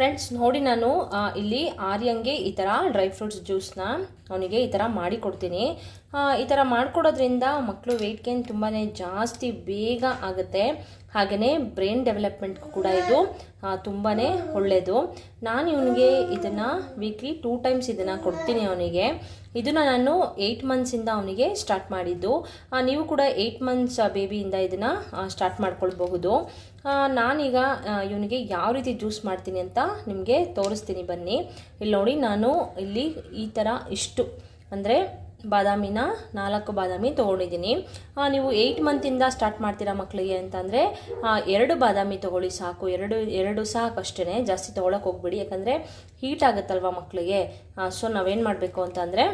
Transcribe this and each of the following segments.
Friends ನೋಡಿ ನಾನು ಇಲ್ಲಿ ಆರ್ಯಂಗೆ ಈ ಥರ ಡ್ರೈ ಫ್ರೂಟ್ಸ್ ಜ್ಯೂಸ್ನ ಅವನಿಗೆ ಈ ಥರ ಮಾಡಿಕೊಡ್ತೀನಿ. ಈ ಥರ ಮಾಡಿಕೊಡೋದ್ರಿಂದ ಮಕ್ಕಳು ವೆಯ್ಟ್ ಗೇನ್ ತುಂಬಾ ಜಾಸ್ತಿ ಬೇಗ ಆಗುತ್ತೆ. ಹಾಗೆಯೇ ಬ್ರೈನ್ ಡೆವಲಪ್ಮೆಂಟ್ ಕೂಡ ಇದು ತುಂಬಾ ಒಳ್ಳೆಯದು ನಾನು ಇವನಿಗೆ ಇದನ್ನು ವೀಕ್ಲಿ ಟೂ ಟೈಮ್ಸ್ ಇದನ್ನು ಕೊಡ್ತೀನಿ ಅವನಿಗೆ. ಇದನ್ನು ನಾನು ಏಯ್ಟ್ ಮಂತ್ಸಿಂದ ಅವನಿಗೆ ಸ್ಟಾರ್ಟ್ ಮಾಡಿದ್ದು. ನೀವು ಕೂಡ ಏಯ್ಟ್ ಮಂತ್ಸ್ ಬೇಬಿಯಿಂದ ಇದನ್ನು ಸ್ಟಾರ್ಟ್ ಮಾಡ್ಕೊಳ್ಬಹುದು. ನಾನೀಗ ಇವನಿಗೆ ಯಾವ ರೀತಿ ಜ್ಯೂಸ್ ಮಾಡ್ತೀನಿ ಅಂತ ನಿಮಗೆ ತೋರಿಸ್ತೀನಿ ಬನ್ನಿ. ಇಲ್ಲಿ ನೋಡಿ, ನಾನು ಇಲ್ಲಿ ಈ ಥರ ಇಷ್ಟು ಅಂದರೆ ಬಾದಾಮಿನ ನಾಲ್ಕು ಬಾದಾಮಿ ತೊಗೊಂಡಿದ್ದೀನಿ. ನೀವು ಏಯ್ಟ್ ಮಂತಿಂದ ಸ್ಟಾರ್ಟ್ ಮಾಡ್ತೀರಾ ಮಕ್ಕಳಿಗೆ ಅಂತಂದರೆ ಎರಡು ಬಾದಾಮಿ ತೊಗೊಳ್ಳಿ ಸಾಕು. ಎರಡು ಎರಡು ಸಾಕು ಅಷ್ಟೇ ಜಾಸ್ತಿ ತೊಗೊಳಕ್ಕೆ ಹೋಗ್ಬಿಡಿ. ಯಾಕಂದರೆ ಹೀಟ್ ಆಗುತ್ತಲ್ವ ಮಕ್ಕಳಿಗೆ ಸೊ ನಾವೇನು ಮಾಡಬೇಕು ಅಂತಂದರೆ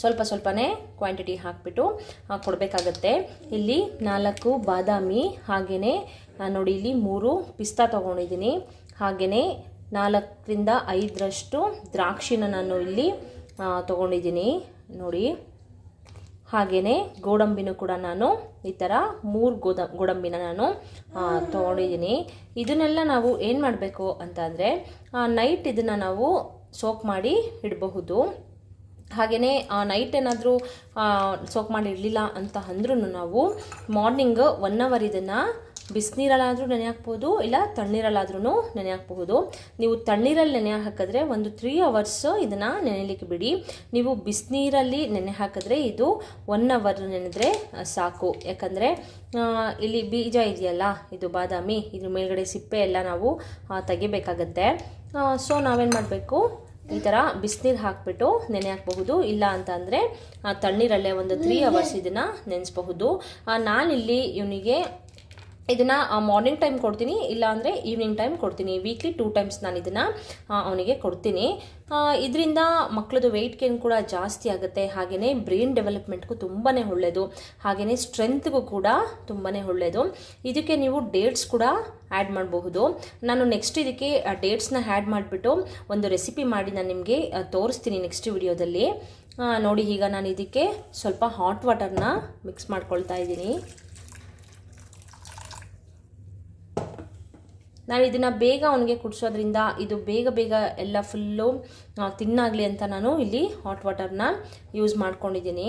ಸ್ವಲ್ಪ ಸ್ವಲ್ಪನೇ ಕ್ವಾಂಟಿಟಿ ಹಾಕಿಬಿಟ್ಟು ಕೊಡಬೇಕಾಗತ್ತೆ. ಇಲ್ಲಿ ನಾಲ್ಕು ಬಾದಾಮಿ ಹಾಗೆಯೇ ನೋಡಿ ಇಲ್ಲಿ ಮೂರು ಪಿಸ್ತಾ ತೊಗೊಂಡಿದ್ದೀನಿ. ಹಾಗೆಯೇ ನಾಲ್ಕರಿಂದ ಐದರಷ್ಟು ದ್ರಾಕ್ಷಿನ ನಾನು ಇಲ್ಲಿ ತೊಗೊಂಡಿದ್ದೀನಿ. ನೋಡಿ. ಹಾಗೆಯೇ ಗೋಡಂಬಿನೂ ಕೂಡ ನಾನು ಈ ಥರ ಮೂರು ಗೋದ, ಗೋಡಂಬಿನ ನಾನು ತೊಗೊಂಡಿದ್ದೀನಿ. ಇದನ್ನೆಲ್ಲ ನಾವು ಏನು ಮಾಡಬೇಕು ಅಂತ ಅಂದರೆ ನೈಟ್ ಇದನ್ನು ನಾವು ಸೋಕ್ ಮಾಡಿ ಇಡಬಹುದು. ಹಾಗೆಯೇ ನೈಟ್ ಏನಾದರೂ ಸೋಕ್ ಮಾಡಿ ಇಡಲಿಲ್ಲ ಅಂತ ಅಂದ್ರೂ ನಾವು ಮಾರ್ನಿಂಗ್ ಒನ್ ಅವರ್ ಇದನ್ನು ಬಿಸಿನೀರಲ್ಲಾದರೂ ನೆನೆ ಹಾಕ್ಬೋದು ಇಲ್ಲ ತಣ್ಣೀರಲ್ಲಾದ್ರೂ ನೆನೆ ಹಾಕಬಹುದು ನೀವು ತಣ್ಣೀರಲ್ಲಿ ನೆನೆ ಹಾಕಿದ್ರೆ ಒಂದು ತ್ರೀ ಅವರ್ಸ್ ಇದನ್ನು ನೆನೆಯಲಿಕ್ಕೆ ಬಿಡಿ. ನೀವು ಬಿಸಿನೀರಲ್ಲಿ ನೆನೆ ಹಾಕಿದ್ರೆ ಇದು ಒನ್ ಅವರ್ ನೆನೆದ್ರೆ ಸಾಕು. ಯಾಕಂದರೆ ಇಲ್ಲಿ ಬೀಜ ಇದೆಯಲ್ಲ, ಇದು ಬಾದಾಮಿ, ಇದ್ರ ಮೇಲ್ಗಡೆ ಸಿಪ್ಪೆ ಎಲ್ಲ ನಾವು ತೆಗಿಬೇಕಾಗತ್ತೆ. ಸೊ ನಾವೇನು ಮಾಡಬೇಕು? ಈ ಥರ ಬಿಸಿನೀರು ಹಾಕಿಬಿಟ್ಟು ನೆನೆ ಹಾಕಬಹುದು. ಇಲ್ಲ ಅಂತ ಅಂದರೆ ತಣ್ಣೀರಲ್ಲೇ ಒಂದು ತ್ರೀ ಅವರ್ಸ್ ಇದನ್ನು ನೆನೆಸಬಹುದು. ನಾನಿಲ್ಲಿ ಇವನಿಗೆ ಇದನ್ನು ಮಾರ್ನಿಂಗ್ ಟೈಮ್ ಕೊಡ್ತೀನಿ ಇಲ್ಲ ಅಂದ್ರೆ ಈವ್ನಿಂಗ್ ಟೈಮ್ ಕೊಡ್ತೀನಿ. ವೀಕ್ಲಿ ಟೂ ಟೈಮ್ಸ್ ನಾನು ಇದನ್ನು ಅವನಿಗೆ ಕೊಡ್ತೀನಿ. ಇದರಿಂದ ಮಕ್ಕಳದು ವೆಯ್ಟ್ ಗೇನ್ ಕೂಡ ಜಾಸ್ತಿ ಆಗುತ್ತೆ. ಹಾಗೆಯೇ ಬ್ರೈನ್ ಡೆವಲಪ್ಮೆಂಟ್ಗೂ ತುಂಬಾ ಒಳ್ಳೆಯದು ಹಾಗೆಯೇ ಸ್ಟ್ರೆಂತ್ಗೂ ಕೂಡ ತುಂಬಾ ಒಳ್ಳೆಯದು ಇದಕ್ಕೆ ನೀವು ಡೇಟ್ಸ್ ಕೂಡ ಆ್ಯಡ್ ಮಾಡಬಹುದು. ನಾನು ನೆಕ್ಸ್ಟ್ ಇದಕ್ಕೆ ಡೇಟ್ಸ್ನ ಆ್ಯಡ್ ಮಾಡಿಬಿಟ್ಟು ಒಂದು ರೆಸಿಪಿ ಮಾಡಿ ನಾನು ನಿಮಗೆ ತೋರಿಸ್ತೀನಿ ನೆಕ್ಸ್ಟ್ ವಿಡಿಯೋದಲ್ಲಿ. ನೋಡಿ, ಈಗ ನಾನು ಇದಕ್ಕೆ ಸ್ವಲ್ಪ ಹಾಟ್ ವಾಟರ್ನ ಮಿಕ್ಸ್ ಮಾಡ್ಕೊಳ್ತಾ ಇದ್ದೀನಿ. ನಾನು ಇದನ್ನು ಬೇಗ ಅವನಿಗೆ ಕುಡಿಸೋದ್ರಿಂದ ಇದು ಬೇಗ ಬೇಗ ಎಲ್ಲ ಫುಲ್ಲು ತಿನ್ನಾಗಲಿ ಅಂತ ನಾನು ಇಲ್ಲಿ ಹಾಟ್ ವಾಟರ್ನ ಯೂಸ್ ಮಾಡ್ಕೊಂಡಿದ್ದೀನಿ.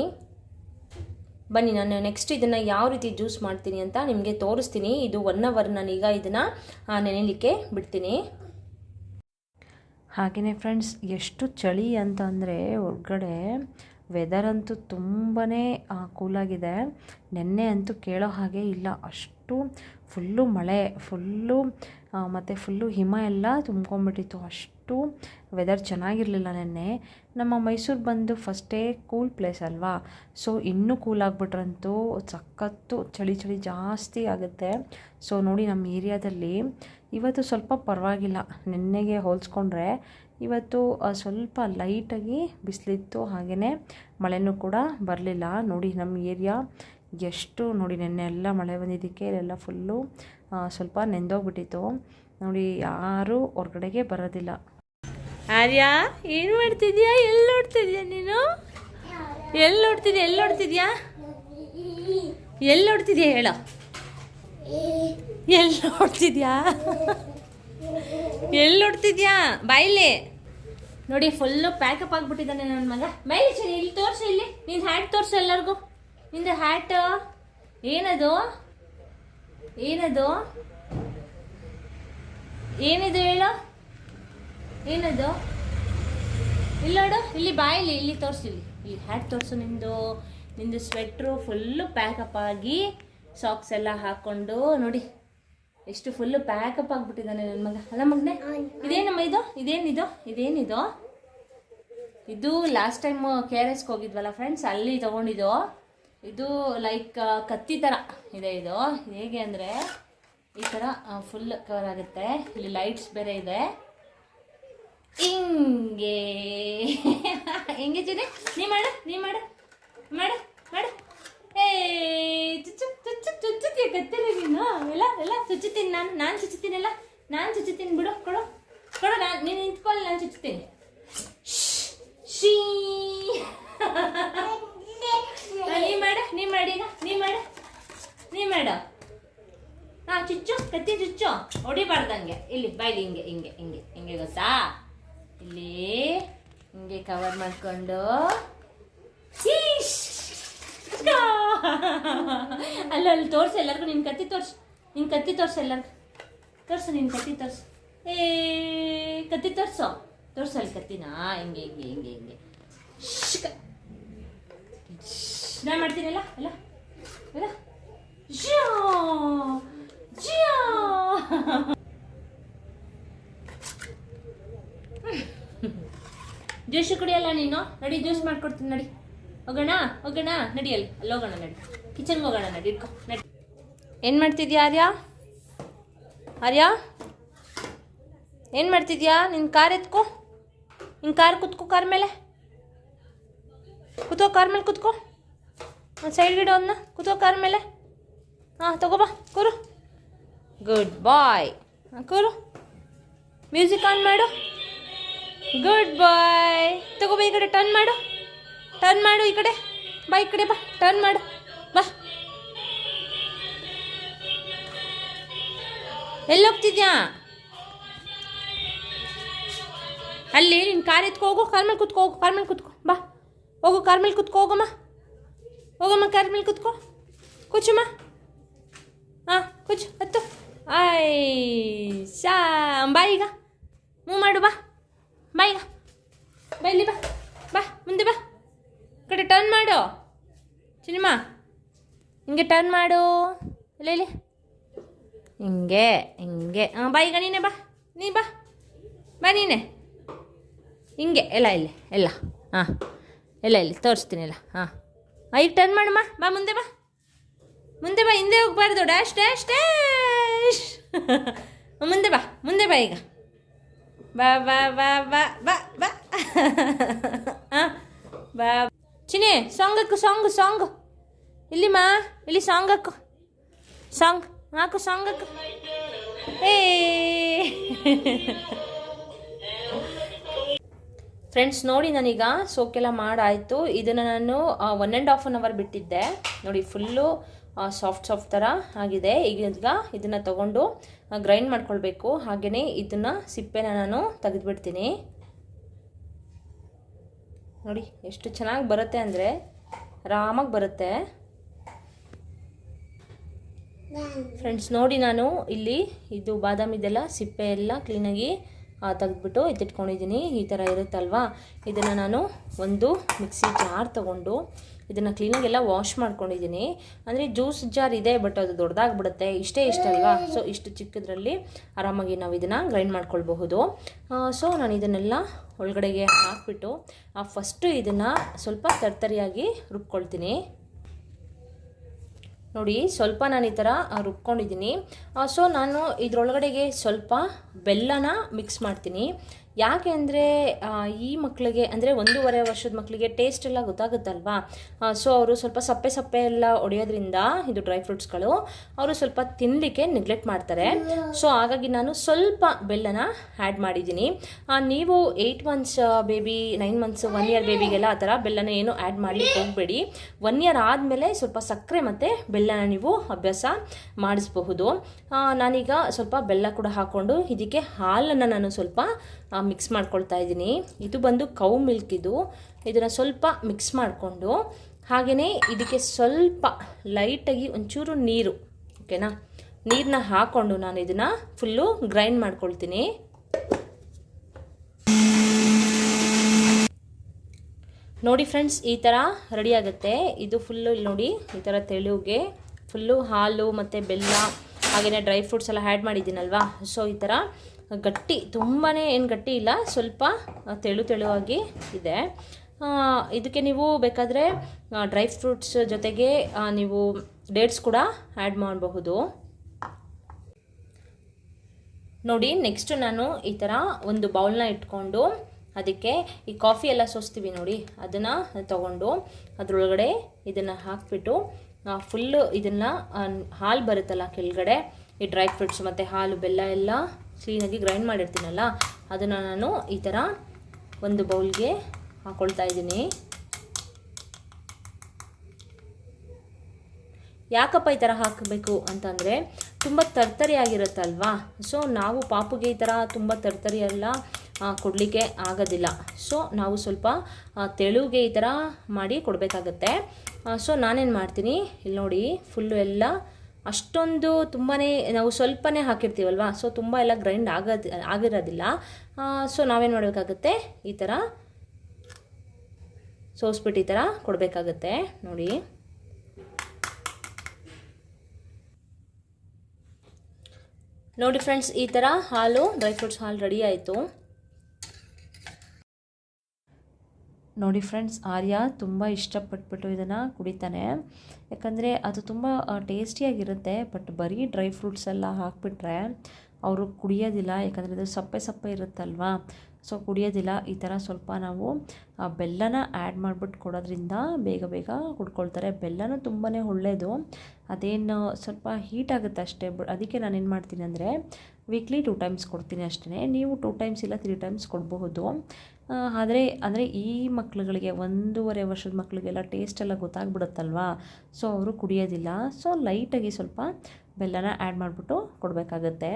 ಬನ್ನಿ, ನಾನು ನೆಕ್ಸ್ಟ್ ಇದನ್ನು ಯಾವ ರೀತಿ ಜ್ಯೂಸ್ ಮಾಡ್ತೀನಿ ಅಂತ ನಿಮಗೆ ತೋರಿಸ್ತೀನಿ. ಇದು ಒನ್ ಅವರ್ ನಾನೀಗ ಇದನ್ನು ನೆನೆಯಲಿಕ್ಕೆ ಬಿಡ್ತೀನಿ. ಹಾಗೆಯೇ ಫ್ರೆಂಡ್ಸ್ ಎಷ್ಟು ಚಳಿ ಅಂತ ಅಂದರೆ ಹೊರಗಡೆ ವೆದರ್ ಅಂತೂ ತುಂಬಾ ಕೂಲಾಗಿದೆ ನೆನ್ನೆ ಅಂತೂ ಕೇಳೋ ಹಾಗೆ ಇಲ್ಲ. ಅಷ್ಟು ಫುಲ್ಲು ಮಳೆ ಫುಲ್ಲು ಮತ್ತು ಫುಲ್ಲು ಹಿಮ ಎಲ್ಲ ತುಂಬ್ಕೊಂಬಿಟ್ಟಿತ್ತು ಅಷ್ಟು ವೆದರ್ ಚೆನ್ನಾಗಿರಲಿಲ್ಲ ನೆನ್ನೆ. ನಮ್ಮ ಮೈಸೂರು ಬಂದು ಫಸ್ಟೇ ಕೂಲ್ ಪ್ಲೇಸ್ ಅಲ್ವಾ? ಸೊ ಇನ್ನೂ ಕೂಲ್ ಆಗಿಬಿಟ್ರಂತೂ ಸಖತ್ತು ಚಳಿ ಚಳಿ ಜಾಸ್ತಿ ಆಗುತ್ತೆ. ಸೊ ನೋಡಿ ನಮ್ಮ ಏರಿಯಾದಲ್ಲಿ ಇವತ್ತು ಸ್ವಲ್ಪ ಪರವಾಗಿಲ್ಲ. ನೆನ್ನೆಗೆ ಹೋಲಿಸ್ಕೊಂಡ್ರೆ ಇವತ್ತು ಸ್ವಲ್ಪ ಲೈಟಾಗಿ ಬಿಸಿಲಿತ್ತು ಹಾಗೆಯೇ ಮಳೆನೂ ಕೂಡ ಬರಲಿಲ್ಲ. ನೋಡಿ, ನಮ್ಮ ಏರಿಯಾ ಎಷ್ಟು ನೋಡಿ, ನೆನ್ನೆ ಎಲ್ಲ ಮಳೆ ಬಂದಿದ್ದಕ್ಕೆ ಇಲ್ಲೆಲ್ಲ ಫುಲ್ಲು ಸ್ವಲ್ಪ ನೆಂದೋಗ್ಬಿಟ್ಟಿತ್ತು. ನೋಡಿ, ಯಾರೂ ಹೊರಗಡೆಗೆ ಬರೋದಿಲ್ಲ. ಆರ್ಯ, ಏನು ಮಾಡ್ತಿದ್ಯಾ? ಎಲ್ಲಿ ನೋಡ್ತಿದ್ಯಾ ನೀನು? ಎಲ್ಲಿ ನೋಡ್ತಿದ್ಯಾ? ಎಲ್ಲಿ ನೋಡ್ತಿದ್ಯಾ? ಎಲ್ಲಿ ನೋಡ್ತಿದ್ಯಾ ಹೇಳ. ಎಲ್ಲಿ ನೋಡ್ತಿದ್ಯಾ? ಎಲ್ಲಿ ನೋಡ್ತಿದ್ಯಾ ಬಾಯಿಲಿ ನೋಡಿ ಫುಲ್ಲು ಪ್ಯಾಕಪ್ ಆಗ್ಬಿಟ್ಟಿದ್ದಾನೆ ನನ್ನ ಮಗ. ಮೈಲಿ ಸರಿ ಇಲ್ಲಿ ತೋರಿಸು, ಇಲ್ಲಿ. ನಿನ್ ಹ್ಯಾಟ್ ತೋರ್ಸು ಎಲ್ಲರಿಗೂ. ನಿಂದು ಹ್ಯಾಟ್ ಏನದು? ಏನದು? ಏನಿದು ಹೇಳು? ಏನದು? ಇಲ್ಲೋಡು ಇಲ್ಲಿ ಬಾಯಿಲಿ ಇಲ್ಲಿ ತೋರಿಸು, ಇಲ್ಲಿ. ಇಲ್ಲಿ ಹ್ಯಾಟ್ ತೋರಿಸು ನಿಂದು. ನಿಂದು ಸ್ವೆಟ್ರು ಫುಲ್ಲು ಪ್ಯಾಕಪ್ ಆಗಿ ಸಾಕ್ಸ್ ಎಲ್ಲ ಹಾಕ್ಕೊಂಡು ನೋಡಿ. ಎಷ್ಟು ಫುಲ್ಲು ಪ್ಯಾಕಪ್ ಆಗಿಬಿಟ್ಟಿದ್ದಾನೆ ನನ್ನ ಮಗ. ಅಲ್ಲ ಮಗನೆ, ಇದೇನಮ್ಮ ಇದು? ಇದೇನಿದು? ಇದೇನಿದು? ಇದು ಲಾಸ್ಟ್ ಟೈಮ್ ಕೆ ಆರ್ ಎಸ್ಗೆ ಹೋಗಿದ್ವಲ್ಲ ಫ್ರೆಂಡ್ಸ್ ಅಲ್ಲಿ ತಗೊಂಡಿದ್ದು. ಇದು ಲೈಕ್ ಕತ್ತಿ ಥರ ಇದೆ ಇದು. ಹೇಗೆ ಅಂದರೆ, ಈ ಥರ ಫುಲ್ ಕವರ್ ಆಗುತ್ತೆ. ಇಲ್ಲಿ ಲೈಟ್ಸ್ ಬೇರೆ ಇದೆ. ಹಿಂಗೆ. ಹೆಂಗೆ ನೀ ಮಾಡು ನೀ ಮಾಡು. ಎಲ್ಲ ಚುಚ್ಚುತ್ತೀನಿ ನಾನು ನಾನು ಚುಚ್ಚುತ್ತೀನಲ್ಲ ನಾನು ಚುಚ್ಚುತ್ತೀನಿ ಬಿಡು, ಕೊಡು. ಕೊಡು, ನಾನು ನೀನು ನಿಂತ್ಕೊಳ್ಳಿ, ನಾನು ಚುಚ್ಚುತ್ತೀನಿ. ಶೀ. ನೀ ಮಾಡ, ನೀ ಮಾಡೀಗ ನೀ ಮಾಡ ನೀ ಮಾಡ. ಹಾ, ಚುಚ್ಚು ಕತ್ತಿ ಚುಚ್ಚು. ಹೊಡಿಬಾರ್ದಂಗೆ ಇಲ್ಲಿ, ಬಾಯ್ಲಿ, ಹಿಂಗೆ ಹಿಂಗೆ ಹಿಂಗೆ ಹಿಂಗೆ ಗೊತ್ತಾ? ಇಲ್ಲಿ, ಹಿಂಗೆ ಕವರ್ ಮಾಡ್ಕೊಂಡು! ಅಲ್ಲ ಅಲ್ಲಿ ತೋರ್ಸ, ಎಲ್ಲರಿಗೂ ನಿನ್ ಕತ್ತಿ ತೋರ್ಸು. ನಿನ್ ಕತ್ತಿ ತೋರ್ಸು ಎಲ್ಲರಿಗೂ. ತೋರ್ಸು ನಿನ್ ಕತ್ತಿ ತೋರ್ಸು. ಏ, ಕತ್ತಿ ತೋರ್ಸು. ತೋರ್ಸು ಅಲ್ಲಿ ಕತ್ತಿನಾ? ಹಿಂಗೆ ಹಿಂಗೆ ಹಿಂಗೆ ಹಿಂಗೆ. ನಾ ಮಾಡ್ತೀನಲ್ಲ ಅಲ್ಲ ಅಲ್ಲ ಜಿಯೋ ಜಿಯೋ. ಜ್ಯೂಸ್ ಕುಡಿಯಲ್ಲ ನೀನು? ನಡಿ, ಜ್ಯೂಸ್ ಮಾಡ್ಕೊಡ್ತೀನಿ, ನಡಿ. ಹೋಗೋಣ ಹೋಗೋಣ, ನಡಿ ಅಲ್ಲಿ. ಅಲ್ಲಿ ಹೋಗೋಣ, ನಡಿ. ಕಿಚನ್ಗೆ ಹೋಗೋಣ, ನಡಿ, ಇಟ್ಕೊ, ನಡಿ. ಏನು ಮಾಡ್ತಿದ್ಯಾ ಆರ್ಯ? ಆರ್ಯ? ಏನು ಮಾಡ್ತಿದ್ಯಾ? ನಿನ್ನ ಕಾರ್ ಎತ್ಕೋ. ನಿನ್ನ ಕಾರ್ ಕುತ್ಕೋ ಕಾರ್ ಮೇಲೆ. ಕುತ್ಕೋ ಕಾರ್ ಮೇಲೆ ಕುತ್ಕೋ. ಒಂದು ಸೈಡ್ ಗಿಡ ಅವನ್ನ ಕುತ್ಕೋ ಕಾರ್ ಮೇಲೆ. ಹಾಂ ತಗೋಬಾ ಕೂರು. ಗುಡ್ ಬಾಯ್ ಹಾಂ ಕೂರು. ಮ್ಯೂಸಿಕ್ ಆನ್ ಮಾಡು. ಗುಡ್ ಬಾಯ್ ತಗೋಬಾ ಈ ಕಡೆ ಟರ್ನ್ ಮಾಡು. ಟರ್ನ್ ಮಾಡು ಈ ಕಡೆ. ಬಾ ಈ ಕಡೆ ಬಾ. ಟರ್ನ್ ಮಾಡು. ಬಾ. ಎಲ್ಲಿ ಹೋಗ್ತಿದ್ಯಾ ಅಲ್ಲಿ ನಿನ್ನ ಕಾರ್ ಎತ್ಕೊ ಹೋಗು, ಕಾರ್ ಮೇಲೆ ಕುತ್ಕೋ ಹೋಗು, ಕಾರ್ ಮೇಲೆ ಕುತ್ಕೋ. ಬಾ. ಹೋಗು, ಕಾರ್ ಮೇಲೆ ಕುತ್ಕೋ, ಹೋಗಮ್ಮ. ಹೋಗಮ್ಮ, ಕಾರ್ ಮೇಲೆ ಕುತ್ಕೋ. ಕೂಚಮ್ಮ. ಹಾಂ ಕೂಚು, ಹತ್ತು. ಆಯ್, ಶಾ, ಬಾ ಈಗ. ಮೂವ್ ಮಾಡು, ಬಾ. ಬಾ ಈಗ. ಬಾ ಇಲ್ಲಿ ಬಾ. ಬಾ, ಮುಂದೆ ಬಾ. ಕಡೆ ಟರ್ನ್ ಮಾಡು. ಸಿನಿಮಾ ಹಿಂಗೆ ಟರ್ನ್ ಮಾಡು. ಇಲ್ಲ, ಇಲ್ಲಿ. ಹಿಂಗೆ ಹಿಂಗೆ. ಹಾಂ ಬಾ ಈಗ ನೀನೆ ಬಾ, ನೀ ಬಾ. ಬಾ ನೀನೆ. ಹಿಂಗೆ, ಎಲ್ಲ ಇಲ್ಲಿ, ಎಲ್ಲ. ಹಾಂ ಎಲ್ಲ ಇಲ್ಲಿ, ತೋರಿಸ್ತೀನಿ ಎಲ್ಲ. ಹಾಂ ಈಗ ಟರ್ನ್ ಮಾಡಮ್ಮ ಬಾ ಮುಂದೆ ಬಾ. ಮುಂದೆ ಬಾ, ಹಿಂದೆ ಹೋಗ್ಬಾರ್ದು. ಡ್ಯಾಶ್ ಡ್ಯಾಶ್ ಡ್ಯಾಶ್ ಮುಂದೆ ಬಾ ಮುಂದೆ ಬಾ ಈಗ. ಬಾ ಬಾ ಬಾ ಬಾ ಬಾ ಬಾ. ಹಾಂ ಬಾ. ಚಿನಿ ಸಾಂಗ್ ಹಾಕು ಸಾಂಗ್ ಸಾಂಗ್ ಇಲ್ಲಿಮ್ಮ ಇಲ್ಲಿ ಸಾಂಗ್ ಹಾಕು. ಸಾಂಗ್ ಹಾಕು ಸಾಂಗ್ ಏ ಫ್ರೆಂಡ್ಸ್ ನೋಡಿ ನಾನೀಗ ಸೋಕೆಲ್ಲ ಮಾಡಾಯಿತು. ಇದನ್ನು ನಾನು one and half an hour ಬಿಟ್ಟಿದ್ದೆ. ನೋಡಿ ಫುಲ್ಲು ಸಾಫ್ಟ್ ಸಾಫ್ಟ್ ಥರ ಆಗಿದೆ. ಈಗ ಇದನ್ನು ತಗೊಂಡು ಗ್ರೈಂಡ್ ಮಾಡ್ಕೊಳ್ಬೇಕು. ಹಾಗೆಯೇ ಇದನ್ನು ಸಿಪ್ಪೆನ ನಾನು ತೆಗೆದುಬಿಡ್ತೀನಿ. ನೋಡಿ, ಎಷ್ಟು ಚೆನ್ನಾಗಿ ಬರುತ್ತೆ ಅಂದರೆ ಆರಾಮಾಗಿ ಬರುತ್ತೆ. ಫ್ರೆಂಡ್ಸ್ ನೋಡಿ ನಾನು ಇಲ್ಲಿ ಇದು ಬಾದಾಮಿದೆಲ್ಲ ಸಿಪ್ಪೆ ಎಲ್ಲ ಕ್ಲೀನಾಗಿ ತೆಗೆದ್ಬಿಟ್ಟು ಎತ್ತಿಟ್ಕೊಂಡಿದ್ದೀನಿ. ಈ ಥರ ಇರುತ್ತಲ್ವಾ? ಇದನ್ನು ನಾನು ಒಂದು ಮಿಕ್ಸಿ ಜಾರ್ ತೊಗೊಂಡು ಇದನ್ನು ಕ್ಲೀನಾಗೆಲ್ಲ ವಾಶ್ ಮಾಡ್ಕೊಂಡಿದ್ದೀನಿ. ಅಂದರೆ ಜ್ಯೂಸ್ ಜಾರ್ ಇದೆ ಬಟ್ ಅದು ದೊಡ್ಡದಾಗ್ಬಿಡುತ್ತೆ ಇಷ್ಟೇ ಇಷ್ಟ ಅಲ್ವಾ? ಸೊ ಇಷ್ಟು ಚಿಕ್ಕದ್ರಲ್ಲಿ ಆರಾಮಾಗಿ ನಾವು ಇದನ್ನು ಗ್ರೈಂಡ್ ಮಾಡ್ಕೊಳ್ಬಹುದು. ಸೊ ನಾನು ಇದನ್ನೆಲ್ಲ ಒಳಗಡೆಗೆ ಹಾಕ್ಬಿಟ್ಟು ಫಸ್ಟು ಇದನ್ನು ಸ್ವಲ್ಪ ತರ್ತರಿಯಾಗಿ ರುಬ್ಕೊಳ್ತೀನಿ. ನೋಡಿ ಸ್ವಲ್ಪ ನಾನು ಈ ಥರ ರುಬ್ಕೊಂಡಿದ್ದೀನಿ. ಸೊ ನಾನು ಇದರೊಳಗಡೆಗೆ ಸ್ವಲ್ಪ ಬೆಲ್ಲನ ಮಿಕ್ಸ್ ಮಾಡ್ತೀನಿ. ಯಾಕೆ ಅಂದರೆ ಈ ಮಕ್ಕಳಿಗೆ ಅಂದರೆ ಒಂದೂವರೆ ವರ್ಷದ ಮಕ್ಕಳಿಗೆ ಟೇಸ್ಟ್ ಎಲ್ಲ ಗೊತ್ತಾಗುತ್ತಲ್ವಾ? ಸೊ ಅವರು ಸ್ವಲ್ಪ ಸಪ್ಪೆ ಸಪ್ಪೆ ಎಲ್ಲ ಒಡೆಯೋದ್ರಿಂದ ಇದು ಡ್ರೈ ಫ್ರೂಟ್ಸ್ಗಳು ಅವರು ಸ್ವಲ್ಪ ತಿನ್ನಲಿಕ್ಕೆ ನೆಗ್ಲೆಕ್ಟ್ ಮಾಡ್ತಾರೆ. ಸೊ ಹಾಗಾಗಿ ನಾನು ಸ್ವಲ್ಪ ಬೆಲ್ಲನ ಆ್ಯಡ್ ಮಾಡಿದ್ದೀನಿ. ನೀವು eight months baby nine months one year ಬೇಬಿಗೆಲ್ಲ ಆ ಥರ ಬೆಲ್ಲನ ಏನು ಆ್ಯಡ್ ಮಾಡಲಿಕ್ಕೆ ಹೋಗಬೇಡಿ. ಒನ್ ಇಯರ್ ಆದಮೇಲೆ ಸ್ವಲ್ಪ ಸಕ್ಕರೆ ಮತ್ತು ಬೆಲ್ಲನ ನೀವು ಅಭ್ಯಾಸ ಮಾಡಿಸಬಹುದು. ನಾನೀಗ ಸ್ವಲ್ಪ ಬೆಲ್ಲ ಕೂಡ ಹಾಕ್ಕೊಂಡು ಇದಕ್ಕೆ ಹಾಲನ್ನು ನಾನು ಸ್ವಲ್ಪ ಮಿಕ್ಸ್ ಮಾಡ್ಕೊಳ್ತಾ ಇದ್ದೀನಿ. ಇದು ಬಂದು ಕೌ ಮಿಲ್ಕ್ ಇದು. ಇದನ್ನು ಸ್ವಲ್ಪ ಮಿಕ್ಸ್ ಮಾಡಿಕೊಂಡು ಹಾಗೆಯೇ ಇದಕ್ಕೆ ಸ್ವಲ್ಪ ಲೈಟಾಗಿ ಒಂಚೂರು ನೀರು ಓಕೆನಾ ನೀರನ್ನ ಹಾಕ್ಕೊಂಡು ನಾನು ಇದನ್ನು ಫುಲ್ಲು ಗ್ರೈಂಡ್ ಮಾಡ್ಕೊಳ್ತೀನಿ. ನೋಡಿ ಫ್ರೆಂಡ್ಸ್ ಈ ಥರ ರೆಡಿ ಆಗುತ್ತೆ. ಇದು ಫುಲ್ಲು ಇಲ್ಲಿ ನೋಡಿ, ಈ ಥರ ತೆಳುಗೆ ಫುಲ್ಲು ಹಾಲು ಮತ್ತು ಬೆಲ್ಲ ಹಾಗೆಯೇ ಡ್ರೈ ಫ್ರೂಟ್ಸ್ ಎಲ್ಲ ಆ್ಯಡ್ ಮಾಡಿದ್ದೀನಲ್ವಾ? ಸೊ ಈ ಥರ ಗಟ್ಟಿ ತುಂಬಾ ಏನು ಗಟ್ಟಿ ಇಲ್ಲ, ಸ್ವಲ್ಪ ತೆಳು ತೆಳುವಾಗಿ ಇದೆ. ಇದಕ್ಕೆ ನೀವು ಬೇಕಾದರೆ ಡ್ರೈ ಫ್ರೂಟ್ಸ್ ಜೊತೆಗೆ ನೀವು ಡೇಟ್ಸ್ ಕೂಡ ಆ್ಯಡ್ ಮಾಡಬಹುದು. ನೋಡಿ ನೆಕ್ಸ್ಟ್ ನಾನು ಈ ಥರ ಒಂದು ಬೌಲ್ನ ಇಟ್ಕೊಂಡು, ಅದಕ್ಕೆ ಈ ಕಾಫಿ ಎಲ್ಲ ಸೋಸ್ತೀವಿ ನೋಡಿ, ಅದನ್ನು ತಗೊಂಡು, ಅದರೊಳಗಡೆ ಇದನ್ನು ಹಾಕಿಬಿಟ್ಟು ಫುಲ್ಲು ಇದನ್ನು ಹಾಲು ಬರುತ್ತಲ್ಲ ಕೆಳಗಡೆ, ಈ ಡ್ರೈ ಫ್ರೂಟ್ಸ್ ಮತ್ತು ಹಾಲು, ಬೆಲ್ಲ ಎಲ್ಲ ಕ್ಲೀನಾಗಿ ಗ್ರೈಂಡ್ ಮಾಡಿರ್ತೀನಲ್ಲ, ಅದನ್ನು ನಾನು ಈ ಥರ ಒಂದು ಬೌಲ್ಗೆ ಹಾಕ್ಕೊಳ್ತಾ ಇದ್ದೀನಿ. ಯಾಕಪ್ಪ ಈ ಥರ ಹಾಕಬೇಕು ಅಂತಂದರೆ ತುಂಬ ತರ್ತರಿ ಆಗಿರುತ್ತಲ್ವಾ ಸೊ ನಾವು ಪಾಪುಗೆ ಈ ಥರ ತುಂಬ ತರ್ತರಿ ಎಲ್ಲ ಕೊಡಲಿಕ್ಕೆ ಆಗೋದಿಲ್ಲ. ಸೊ ನಾವು ಸ್ವಲ್ಪ ತೆಳುಗೆ ಈ ಥರ ಮಾಡಿ ಕೊಡಬೇಕಾಗತ್ತೆ. ಸೊ ನಾನೇನು ಮಾಡ್ತೀನಿ? ಇಲ್ಲಿ ನೋಡಿ ಫುಲ್ಲು ಎಲ್ಲ ಅಷ್ಟೊಂದು ತುಂಬಾ ನಾವು ಸ್ವಲ್ಪನೇ ಹಾಕಿರ್ತೀವಲ್ವ? ಸೊ ತುಂಬ ಎಲ್ಲ ಗ್ರೈಂಡ್ ಆಗೋದು, ಆಗಿರೋದಿಲ್ಲ. ಸೊ ನಾವೇನು ಮಾಡಬೇಕಾಗತ್ತೆ? ಈ ಥರ ಸೋಸ್ಬಿಟ್ಟು ಈ ಥರ ಕೊಡಬೇಕಾಗತ್ತೆ. ನೋಡಿ. ನೋಡಿ ಫ್ರೆಂಡ್ಸ್ ಈ ಥರ ಹಾಲು ಡ್ರೈ ಫ್ರೂಟ್ಸ್ ಹಾಲು ರೆಡಿ ಆಯಿತು. ನೋಡಿ ಫ್ರೆಂಡ್ಸ್ ಆರ್ಯ ತುಂಬ ಇಷ್ಟಪಟ್ಬಿಟ್ಟು ಇದನ್ನು ಕುಡಿತಾನೆ. ಯಾಕಂದರೆ ಅದು ತುಂಬ ಟೇಸ್ಟಿಯಾಗಿರುತ್ತೆ ಬಟ್ ಬರೀ ಡ್ರೈ ಫ್ರೂಟ್ಸ್ ಎಲ್ಲ ಹಾಕಿಬಿಟ್ರೆ ಅವರು ಕುಡಿಯೋದಿಲ್ಲ. ಯಾಕಂದರೆ ಇದು ಸಪ್ಪೆ ಸಪ್ಪೆ ಇರುತ್ತಲ್ವಾ? ಸೊ ಕುಡಿಯೋದಿಲ್ಲ. ಈ ಥರ ಸ್ವಲ್ಪ ನಾವು ಬೆಲ್ಲನ ಆ್ಯಡ್ ಮಾಡಿಬಿಟ್ಟು ಕೊಡೋದ್ರಿಂದ ಬೇಗ ಬೇಗ ಕುಡ್ಕೊಳ್ತಾರೆ. ಬೆಲ್ಲನೂ ತುಂಬಾ ಒಳ್ಳೆಯದು ಅದೇನು ಸ್ವಲ್ಪ ಹೀಟ್ ಆಗುತ್ತೆ ಅಷ್ಟೇ. ಬ, ಅದಕ್ಕೆ ನಾನು ಏನು ಮಾಡ್ತೀನಿ ಅಂದರೆ ವೀಕ್ಲಿ ಟೂ ಟೈಮ್ಸ್ ಕೊಡ್ತೀನಿ ಅಷ್ಟೇ ನೀವು ಟೂ ಟೈಮ್ಸ್ ಇಲ್ಲ ತ್ರೀ ಟೈಮ್ಸ್ ಕೊಡಬಹುದು. ಆದರೆ, ಅಂದರೆ ಈ ಮಕ್ಳುಗಳಿಗೆ, ಒಂದೂವರೆ ವರ್ಷದ ಮಕ್ಳಿಗೆಲ್ಲ ಟೇಸ್ಟ್ ಎಲ್ಲ ಗೊತ್ತಾಗ್ಬಿಡುತ್ತಲ್ವಾ? ಸೊ ಅವರು ಕುಡಿಯೋದಿಲ್ಲ. ಸೊ ಲೈಟಾಗಿ ಸ್ವಲ್ಪ ಬೆಲ್ಲನ ಆ್ಯಡ್ ಮಾಡಿಬಿಟ್ಟು ಕೊಡಬೇಕಾಗತ್ತೆ.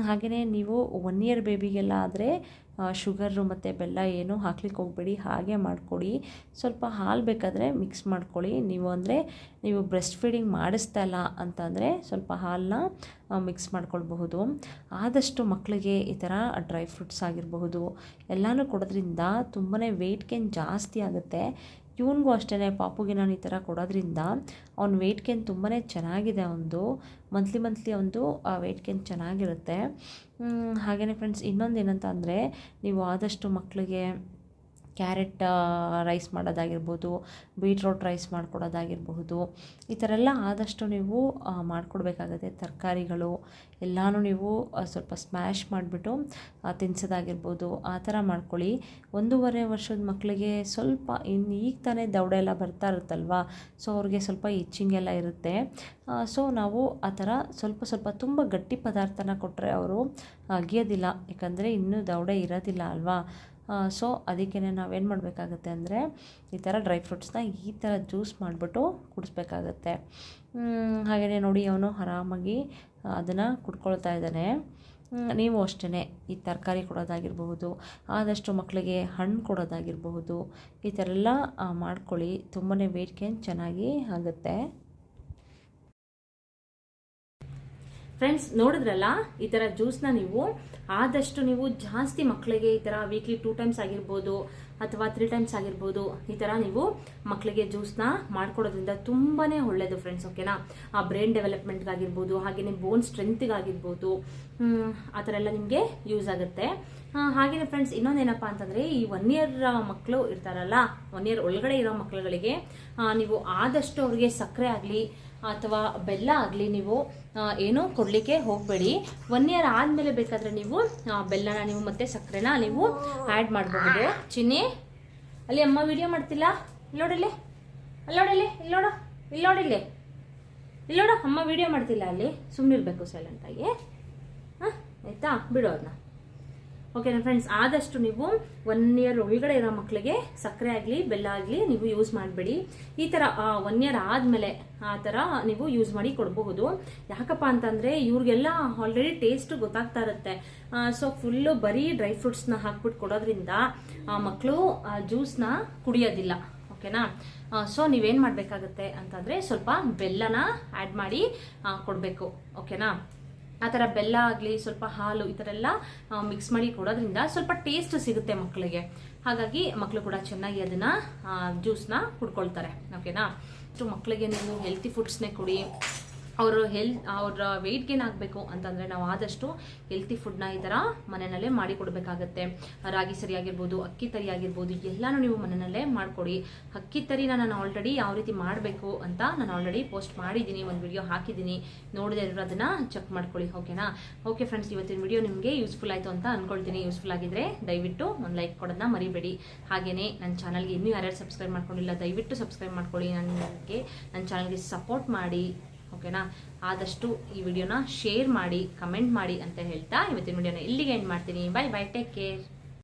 ಹಾಗೆಯೇ ನೀವು ಒನ್ ಇಯರ್ ಬೇಬಿಗೆಲ್ಲ ಆದರೆ ಶುಗರು ಮತ್ತು ಬೆಲ್ಲ ಏನು ಹಾಕ್ಲಿಕ್ಕೆ ಹೋಗಬೇಡಿ, ಹಾಗೆ ಮಾಡಿಕೊಡಿ. ಸ್ವಲ್ಪ ಹಾಲು ಬೇಕಾದರೆ ಮಿಕ್ಸ್ ಮಾಡ್ಕೊಳ್ಳಿ. ನೀವು ಅಂದರೆ ನೀವು ಬ್ರೆಸ್ಟ್ ಫೀಡಿಂಗ್ ಮಾಡಿಸ್ತಾ ಇಲ್ಲ ಅಂತಂದರೆ ಸ್ವಲ್ಪ ಹಾಲನ್ನ ಮಿಕ್ಸ್ ಮಾಡ್ಕೊಳ್ಬಹುದು. ಆದಷ್ಟು ಮಕ್ಕಳಿಗೆ ಈ ಥರ ಡ್ರೈ ಫ್ರೂಟ್ಸ್ ಆಗಿರಬಹುದು. ಎಲ್ಲನೂ ಕೊಡೋದ್ರಿಂದ ತುಂಬಾ ವೆಯ್ಟ್ ಗೇನ್ ಜಾಸ್ತಿ ಆಗುತ್ತೆ. ಇವನಿಗೂ ಅಷ್ಟೇ ಪಾಪುಗೆ ನಾನು ಈ ಥರ ಕೊಡೋದ್ರಿಂದ ಅವ್ನ ವೆಯ್ಟ್ ಗೇನ್ ತುಂಬಾ ಚೆನ್ನಾಗಿದೆ ಅವನದು. ಮಂತ್ಲಿ ಮಂತ್ಲಿ ಅವನದು ವೆಯ್ಟ್ ಗೇನ್ ಚೆನ್ನಾಗಿರುತ್ತೆ. ಹಾಗೆಯೇ ಫ್ರೆಂಡ್ಸ್ ಇನ್ನೊಂದು ಏನಂತ ಅಂದರೆ ನೀವು ಆದಷ್ಟು ಮಕ್ಕಳಿಗೆ ಕ್ಯಾರೆಟ್ ರೈಸ್ ಮಾಡೋದಾಗಿರ್ಬೋದು, ಬೀಟ್ರೋಟ್ ರೈಸ್ ಮಾಡ್ಕೊಡೋದಾಗಿರಬಹುದು, ಈ ಥರ ಎಲ್ಲ ಆದಷ್ಟು ನೀವು ಮಾಡಿಕೊಡ್ಬೇಕಾಗತ್ತೆ. ತರಕಾರಿಗಳು ಎಲ್ಲನೂ ನೀವು ಸ್ವಲ್ಪ ಸ್ಮ್ಯಾಶ್ ಮಾಡಿಬಿಟ್ಟು ತಿನ್ಸೋದಾಗಿರ್ಬೋದು, ಆ ಥರ ಮಾಡ್ಕೊಳ್ಳಿ. ಒಂದೂವರೆ ವರ್ಷದ ಮಕ್ಕಳಿಗೆ ಸ್ವಲ್ಪ ಇನ್ನು ಈಗ ತಾನೇ ದವಡೆ ಎಲ್ಲ ಬರ್ತಾ ಇರುತ್ತಲ್ವಾ? ಸೊ, ಅವ್ರಿಗೆ ಸ್ವಲ್ಪ ಇಚ್ಚಿಂಗ್ ಎಲ್ಲ ಇರುತ್ತೆ. ಸೊ, ನಾವು ಆ ಥರ ಸ್ವಲ್ಪ ಸ್ವಲ್ಪ ತುಂಬ ಗಟ್ಟಿ ಪದಾರ್ಥನ ಕೊಟ್ಟರೆ ಅವರು ಅಗಿಯೋದಿಲ್ಲ. ಯಾಕಂದರೆ ಇನ್ನೂ ದೌಡೆ ಇರೋದಿಲ್ಲ ಅಲ್ವಾ? ಸೊ ಅದಕ್ಕೆ ನಾವೇನು ಮಾಡಬೇಕಾಗತ್ತೆ ಅಂದರೆ ಈ ಥರ ಡ್ರೈ ಫ್ರೂಟ್ಸ್ನ ಈ ಥರ ಜ್ಯೂಸ್ ಮಾಡಿಬಿಟ್ಟು ಕುಡಿಸ್ಬೇಕಾಗತ್ತೆ. ಹಾಗೆಯೇ ನೋಡಿ ಅವನು ಆರಾಮಾಗಿ ಅದನ್ನು ಕುಡ್ಕೊಳ್ತಾ ಇದ್ದಾನೆ. ನೀವು ಅಷ್ಟೇ ಈ ತರಕಾರಿ ಕೊಡೋದಾಗಿರಬಹುದು, ಆದಷ್ಟು ಮಕ್ಕಳಿಗೆ ಹಣ್ಣು ಕೊಡೋದಾಗಿರಬಹುದು, ಈ ಥರ ಎಲ್ಲ ಮಾಡ್ಕೊಳ್ಳಿ. ತುಂಬಾ ವೆಯ್ಟ್ ಗೇನ್ ಚೆನ್ನಾಗಿ ಆಗುತ್ತೆ. ಫ್ರೆಂಡ್ಸ್ ನೋಡಿದ್ರಲ್ಲ? ಈ ಥರ ಜ್ಯೂಸ್ನ ನೀವು ಆದಷ್ಟು ನೀವು ಜಾಸ್ತಿ ಮಕ್ಕಳಿಗೆ ಈ ಥರ ವೀಕ್ಲಿ ಟೂ ಟೈಮ್ಸ್ ಆಗಿರ್ಬೋದು ಅಥವಾ ತ್ರೀ ಟೈಮ್ಸ್ ಆಗಿರ್ಬೋದು ಈ ಥರ ನೀವು ಮಕ್ಕಳಿಗೆ ಜ್ಯೂಸ್ನ ಮಾಡ್ಕೊಡೋದ್ರಿಂದ ತುಂಬಾ ಒಳ್ಳೆಯದು ಫ್ರೆಂಡ್ಸ್ ಓಕೆನಾ ಆ ಬ್ರೈನ್ ಡೆವಲಪ್ಮೆಂಟ್ಗಾಗಿರ್ಬೋದು ಹಾಗೆಯೇ ಬೋನ್ ಸ್ಟ್ರೆಂತ್ಗಾಗಿರ್ಬೋದು ಆ ಥರ ಎಲ್ಲ ನಿಮಗೆ ಯೂಸ್ ಆಗುತ್ತೆ. ಹಾಗೆಯೇ ಫ್ರೆಂಡ್ಸ್ ಇನ್ನೊಂದೇನಪ್ಪ ಅಂತಂದರೆ ಈ ಒನ್ ಇಯರ್ ಮಕ್ಕಳು ಇರ್ತಾರಲ್ಲ ಒನ್ ಇಯರ್ ಒಳಗಡೆ ಇರೋ ಮಕ್ಕಳುಗಳಿಗೆ ನೀವು ಆದಷ್ಟು ಅವ್ರಿಗೆ ಸಕ್ಕರೆ ಆಗಲಿ ಅಥವಾ ಬೆಲ್ಲ ಆಗಲಿ ನೀವು ಏನು ಕೊಡಲಿಕ್ಕೆ ಹೋಗಬೇಡಿ. ಒನ್ ಇಯರ್ ಆದಮೇಲೆ ಬೇಕಾದರೆ ನೀವು ಬೆಲ್ಲನ ನೀವು ಮತ್ತೆ ಸಕ್ಕರೆನ ನೀವು ಆ್ಯಡ್ ಮಾಡಬಹುದು. ಚಿನ್ನಿ, ಅಲ್ಲಿ ಅಮ್ಮ ವಿಡಿಯೋ ಮಾಡ್ತಿಲ್ಲ? ಇಲ್ಲಿ ನೋಡಿಲಿ ಅಲ್ಲಿ ನೋಡಿಲ್ಲಿ ಇಲ್ಲಿ ನೋಡು. ಇಲ್ಲಿ ನೋಡಿಲ್ಲಿ ಇಲ್ಲಿ. ನೋಡು, ಅಮ್ಮ ವಿಡಿಯೋ ಮಾಡ್ತಿಲ್ಲ ಅಲ್ಲಿ. ಸುಮ್ಮನಿರ್ಬೇಕು ಸೈಲೆಂಟಾಗಿ ಹಾಂ, ಆಯಿತಾ? ಬಿಡೋದನ್ನ ಓಕೆನಾ ಫ್ರೆಂಡ್ಸ್ ಆದಷ್ಟು ನೀವು ಒನ್ ಇಯರ್ ಒಳಗಡೆ ಇರೋ ಮಕ್ಕಳಿಗೆ ಸಕ್ಕರೆ ಆಗಲಿ, ಬೆಲ್ಲ ಆಗಲಿ ನೀವು ಯೂಸ್ ಮಾಡಬೇಡಿ. ಈ ಥರ ಒನ್ ಇಯರ್ ಆದಮೇಲೆ ಆ ಥರ ನೀವು ಯೂಸ್ ಮಾಡಿ ಕೊಡಬಹುದು. ಯಾಕಪ್ಪ ಅಂತಂದರೆ ಇವ್ರಿಗೆಲ್ಲ ಆಲ್ರೆಡಿ ಟೇಸ್ಟ್ ಗೊತ್ತಾಗ್ತಾ ಇರುತ್ತೆ. ಸೊ ಫುಲ್ಲು ಬರೀ ಡ್ರೈ ಫ್ರೂಟ್ಸ್ನ ಹಾಕ್ಬಿಟ್ಟು ಕೊಡೋದ್ರಿಂದ ಮಕ್ಕಳು ಜ್ಯೂಸ್ನ ಕುಡಿಯೋದಿಲ್ಲ. ಓಕೆನಾ ಸೊ ನೀವೇನು ಮಾಡಬೇಕಾಗತ್ತೆ ಅಂತಂದರೆ ಸ್ವಲ್ಪ ಬೆಲ್ಲನ ಆ್ಯಡ್ ಮಾಡಿ ಕೊಡಬೇಕು. ಓಕೆನಾ ಆ ಥರ ಬೆಲ್ಲ ಆಗಲಿ, ಸ್ವಲ್ಪ ಹಾಲು ಈ ಥರ ಎಲ್ಲ ಮಿಕ್ಸ್ ಮಾಡಿ ಕೊಡೋದ್ರಿಂದ ಸ್ವಲ್ಪ ಟೇಸ್ಟ್ ಸಿಗುತ್ತೆ ಮಕ್ಕಳಿಗೆ ಹಾಗಾಗಿ ಮಕ್ಕಳು ಕೂಡ ಚೆನ್ನಾಗಿ ಅದನ್ನು ಜ್ಯೂಸ್ನ ಕುಡ್ಕೊಳ್ತಾರೆ. ಓಕೆನಾ ಸೊ ಮಕ್ಕಳಿಗೆ ನೀವು ಹೆಲ್ತಿ ಫುಡ್ಸ್ನೇ ಕೊಡಿ. ಅವರು ಹೆಲ್ ಅವರ ವೆಯ್ಟ್ ಗೇನ್ ಆಗಬೇಕು ಅಂತಂದರೆ ನಾವು ಆದಷ್ಟು ಹೆಲ್ತಿ ಫುಡ್ನ ಈ ಥರ ಮನೆಯಲ್ಲೇ ಮಾಡಿ ಕೊಡಬೇಕಾಗತ್ತೆ. ರಾಗಿ ಸರಿ ಆಗಿರ್ಬೋದು, ಅಕ್ಕಿ ತರಿ ಆಗಿರ್ಬೋದು, ಎಲ್ಲನೂ ನೀವು ಮನೆಯಲ್ಲೇ ಮಾಡಿಕೊಡಿ. ಅಕ್ಕಿ ತರಿನ ನಾನು ಆಲ್ರೆಡಿ ಯಾವ ರೀತಿ ಮಾಡಬೇಕು ಅಂತ ನಾನು ಆಲ್ರೆಡಿ ಪೋಸ್ಟ್ ಮಾಡಿದ್ದೀನಿ, ಒಂದು ವಿಡಿಯೋ ಹಾಕಿದ್ದೀನಿ. ನೋಡಿದೆ ಇರೋ ಅದನ್ನು ಚೆಕ್ ಮಾಡ್ಕೊಳ್ಳಿ ಓಕೆನಾ ಓಕೆ ಫ್ರೆಂಡ್ಸ್ ಇವತ್ತಿನ ವಿಡಿಯೋ ನಿಮಗೆ ಯೂಸ್ಫುಲ್ ಆಯಿತು ಅಂತ ಅನ್ಕೊಳ್ತೀನಿ. ಯೂಸ್ಫುಲ್ ಆಗಿದ್ರೆ ದಯವಿಟ್ಟು ಒಂದು ಲೈಕ್ ಕೊಡೋದನ್ನ ಮರಿಬೇಡಿ. ಹಾಗೆಯೇ ನನ್ನ ಚಾನಲ್ಗೆ ಇನ್ನೂ ಯಾರ್ಯಾರು ಸಬ್ಸ್ಕ್ರೈಬ್ ಮಾಡ್ಕೊಂಡಿಲ್ಲ, ದಯವಿಟ್ಟು ಸಬ್ಸ್ಕ್ರೈಬ್ ಮಾಡ್ಕೊಳ್ಳಿ. ನನಗೆ ನನ್ನ ಚಾನಲ್ಗೆ ಸಪೋರ್ಟ್ ಮಾಡಿ. ಓಕೆನಾ? ಆದಷ್ಟು ಈ ವಿಡಿಯೋನ ಶೇರ್ ಮಾಡಿ, ಕಮೆಂಟ್ ಮಾಡಿ ಅಂತ ಹೇಳ್ತಾ ಇವತ್ತಿನ ವಿಡಿಯೋನ ಇಲ್ಲಿಗೆ ಎಂಡ್ ಮಾಡ್ತೀನಿ. Bye bye take care